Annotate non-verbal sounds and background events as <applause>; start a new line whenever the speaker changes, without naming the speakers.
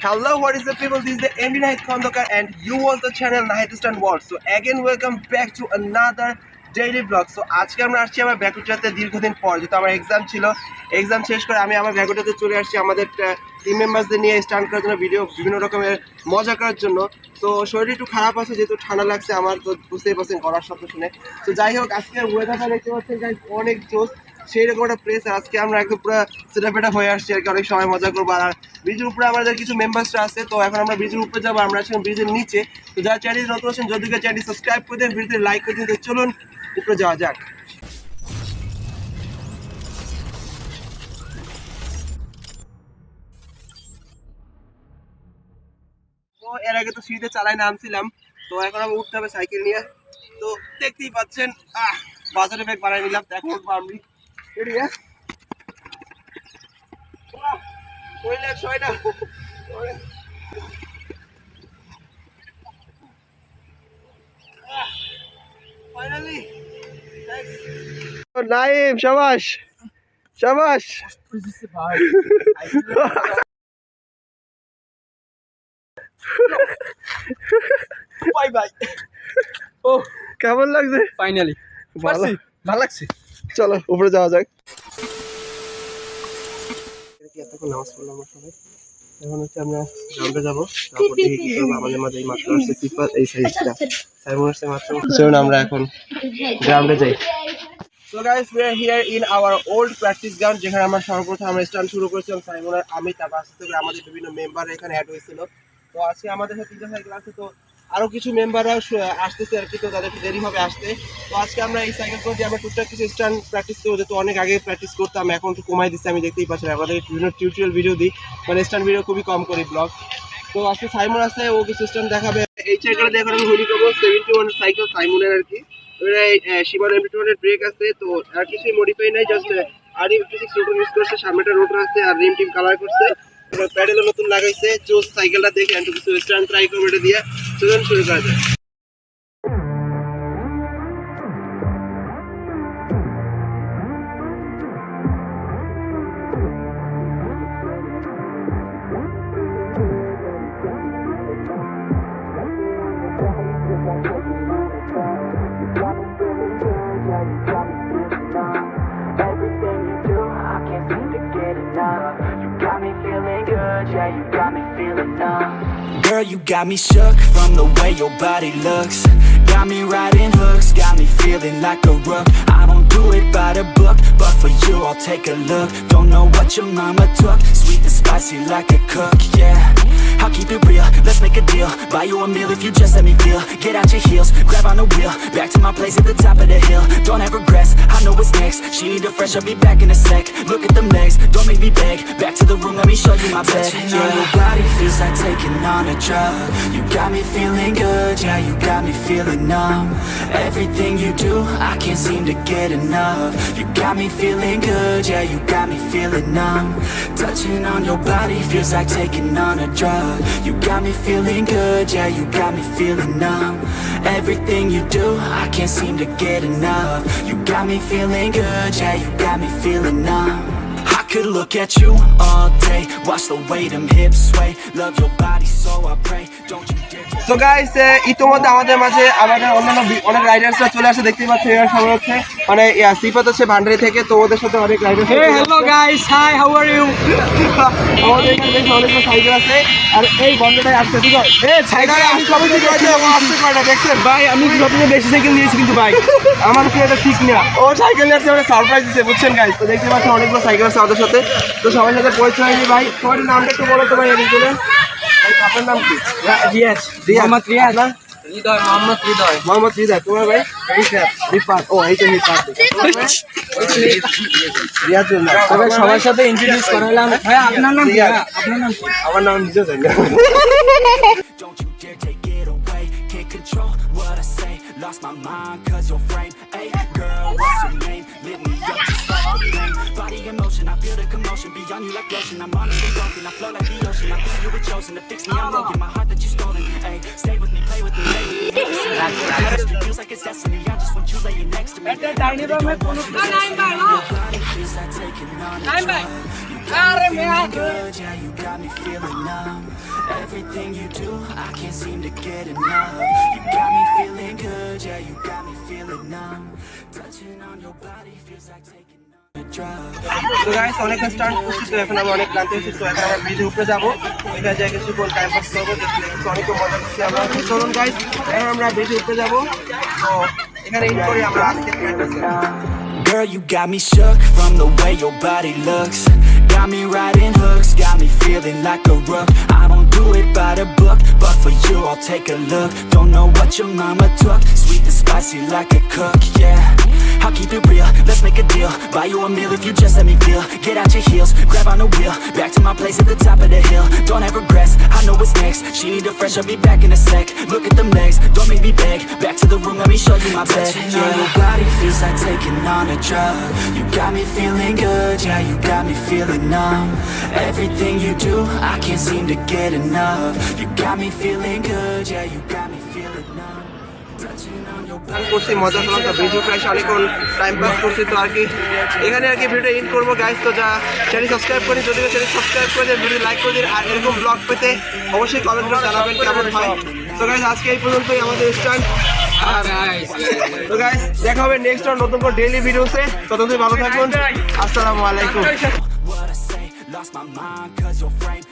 Hello, what is the people? This is the MD Nahid Khandokar and you watch the channel Nahid Stand World. So again, welcome back to another daily blog so আজকে আমরা আসছি আমার ব্যাকুটাতে দীর্ঘদিন পর যেহেতু আমার exam ছিল। Exam শেষ করে আমি আমার ব্যাকুটাতে চলে আসছি আমাদের টিম মেম্বারসদের নিয়ে স্টান্ট করার জন্য ভিডিও বিভিন্ন রকমের মজা করার জন্য। তো শরীর একটু খারাপ আছে যেহেতু ঠান্ডা লাগছে আমার তো বুঝতেই পারছেন গলার শব্দ শুনে। তো যাই হোক আজকের ওয়েদারটা দেখতে পাচ্ছেন অনেক জোস সেই রকম একটা প্লেস আজকে আমরা একদম পুরো সেটাপেটা হয়ে আসছি আর কি অনেক সময় মজা করব। আর ব্রিজের উপরে আমাদের কিছু মেম্বার্সরা আছে, তো এখন আমরা ব্রিজের উপরে যাব, আমরা আছি ব্রিজের নিচে। তো যারা চ্যানেল নতুন আছেন, যদি চ্যানেল সাবস্ক্রাইব করে দেন, ভিডিওতে লাইক করে দিন চলুন উপরে যাওয়া যাক। তো এর আগে তো সিঁড়িতে চালাই নামছিলাম, তো এখন আমি উঠতে হবে সাইকেল নিয়ে। তো দেখতেই পাচ্ছেন, আহ, বাজারে ব্যাগ বানাই নিলাম, দেখো আমি রেডি হ্যাঁ কইলে ছয় না। ফাইনালি নাইম শাবাশ শাবাশ বাই বাই ও কেমন লাগছে?
ফাইনালি
ভালো
ভালো লাগছে।
চলো উপরে যাওয়া যাক। নামাজ পড়লাম আমরা সবাই। এখন হচ্ছে আমরা গ্রাউন্ডে যাব। আমাদের মাঝে এই মাত্র আসছে সিফাত এই সাইজটা। সাইমন আসছে মাত্র চলুন আমরা এখন গ্রাউন্ডে যাই। So guys here in our old practice ground যেখানে আমরা সর্বপ্রথম আমরা স্টান্ট শুরু করেছিলাম সাইমন আর আমি, তারপর আস্তে আমাদের বিভিন্ন মেম্বার এখানে অ্যাড হয়েছিল। তো আজকে আমাদের সাথে আছে, তো আরও কিছু মেম্বাররা আসতেছে আর কি, তো তাদের একটু দেরি হবে আসতে। তো আজকে আমরা এই সাইকেল করে আমরা টুকটাক কিছু স্টান্ট প্র্যাকটিস করব, যেহেতু অনেক আগে প্র্যাকটিস করতাম, এখন একটু কমাই দিচ্ছি, আমি দেখতেই পাচ্ছি আমাদের বিভিন্ন টিউটোরিয়াল ভিডিও দিই। মানে স্টান্ট ভিডিও খুবই কম করি ব্লগ তো আজকে সাইমন আছে, ও কিছু স্টান্ট দেখাবে। এই সাইকেলে দিয়ে এখন আমি হুইলি করব সেভেন্টি ওয়ান সাইকেল সাইমনের আর কি। শিবার এমটি টুয়ের ব্রেক আছে, তো আর কিছুই মডিফাই নাই জাস্ট আর ফিফটি সিক্স রোটার ইউজ করছে, সামনেটা রোটার আছে, আর রিম টিম কালার করছে। প্যাডেলও নতুন লাগাইছে জোস সাইকেলটা দেখে একটু কিছু স্টান্ট ট্রাই করব এটা দিয়ে। চলুন শুরু করা যায়
Everything Girl, you got me shook from the way your body looks. Got me riding hooks, got me feeling like a rook. I don't do it by the book, but for you, I'll take a look. Don't know what your mama took, sweet and spicy like a cook, yeah. I'll keep it real, let's make a deal. Buy you a meal if you just let me feel. Get out your heels, grab on the wheel. Back to my place at the top of the hill. Don't have regrets, I know what's next. She need a fresh, I'll be back in a sec. Look at them legs, don't make me beg. Back to the room, let me show you my bed. Touching on your body feels like taking on a drug. You got me feeling good, yeah, you got me feeling numb. Everything you do, I can't seem to get enough. You got me feeling good, yeah, you got me feeling numb. Touching on your body feels like taking on a drug You got me feeling good, yeah, you got me feeling numb. Everything you do, I can't seem to get enough. You got me feeling good, yeah, you got me feeling numb could look at you all day. Watch the way them hips sway. Love your body so I pray. Don't you dare
তো guys ইতিমধ্যে আমাদের মাঝে আমাদের অন্যান্য অনেক রাইডার্সরা চলে আসে দেখতে পাচ্ছি এর সবাই হচ্ছে মানে সিফাত হচ্ছে ভান্ডারি থেকে তো ওদের সাথে অনেক riders
Hey, hello guys. Hi, how are you?
আমাদের এখানে বেশ অনেকগুলো সাইকেল আছে আর এই বন্ধটাই আসছে ঠিক আছে?
এই সাইকেল আমি সব থেকে
আসতে কয়টা দেখছেন?
ভাই আমি সবথেকে বেশি সাইকেল নিয়েছি কিন্তু ভাই
আমার কি এটা ঠিক না। ও সাইকেল নিয়ে আসছে মানে সারপ্রাইজ দিচ্ছে বুঝছেন গাইস তো দেখতে পাচ্ছেন অনেকগুলো সাইকেল আছে সাথে। তো সবার সাথে পরিচয় হয়নি ভাই। তোমার নামটা একটু বলো তো ভাই এদিকে ভাই আপনার নাম কি?
রিয়াজ।
রিয়াজ।
মোহাম্মদ রিয়াজ।
আপনার?
হৃদয় মোহাম্মদ হৃদয়।
মোহাম্মদ রিজা তোমার ভাই? রিফাত। রিফাত। ও এইটা রিফাত। রিয়াজুল
তবে সবার সাথে ইন্ট্রোডিউস করালাম। ভাই আপনার নাম কি?
রিয়াজ।
আপনার নাম
আমার নাম জানি না।
Lost my mind cause your frame. Girl, what's your name? emotion. I feel the commotion beyond you like lotion. I'm honestly broken. I flow like the ocean. I feel you were chosen to fix me. I'm broken. My heart that you stolen. Hey, stay with me, play with me, <laughs> lay Everything you do, I can't seem to get enough. You got me feeling good, yeah, you got me feeling numb. Touching on your body feels like taking.
তো guys অনেক start করছি তো এখন আমি অনেক ক্লান্ত হয়েছি তো এখন আমরা ব্রিজের উপরে যাব এখানে যাই কিছুক্ষণ টাইম পাস করব অনেক মজা করছি আমরা চলুন গাইস এখন আমরা ব্রিজের উপরে যাব তো এখানে ইন করি আমরা
Girl, you got me shook from the way your body looks. Got me riding hooks, got me feeling like a rook. I don't do it by the take a look. Don't know what your mama took, sweet and spicy like a cook, yeah. I'll keep it real, let's make a deal. Buy you a meal if you just let me feel. Get out your heels, grab on the wheel. Back to my place at the top of the hill. Don't have regrets, I know what's next. She need a fresh, I'll be back in a sec. Look at them legs, don't make me beg. Back to the room, let me show you my bed. Touching on your body feels like taking on a drug. You got me feeling good, yeah, you got me feeling numb. Everything you do, I can't seem to get enough. You got me feeling good, yeah, you got me feeling numb.
করছি মজা করলাম তো video প্রায় অনেকক্ষণ time pass করছি তো আর কি। এখানে আর কি ভিডিও ইন করব গাইস তো যা চ্যানেল সাবস্ক্রাইব করি যদি চ্যানেল সাবস্ক্রাইব করে দিন ভিডিও লাইক করে দিন আর এরকম ব্লগ পেতে অবশ্যই কমেন্ট করে জানাবেন কেমন হয়। তো গাইস আজকে এই পর্যন্তই আমাদের স্ট্যান্ড আর তো গাইস দেখা হবে নেক্সট নতুন করে ডেইলি ভিডিওসে ততদিন ভালো থাকুন আসসালামু আলাইকুম।
Lost my mind cause your frame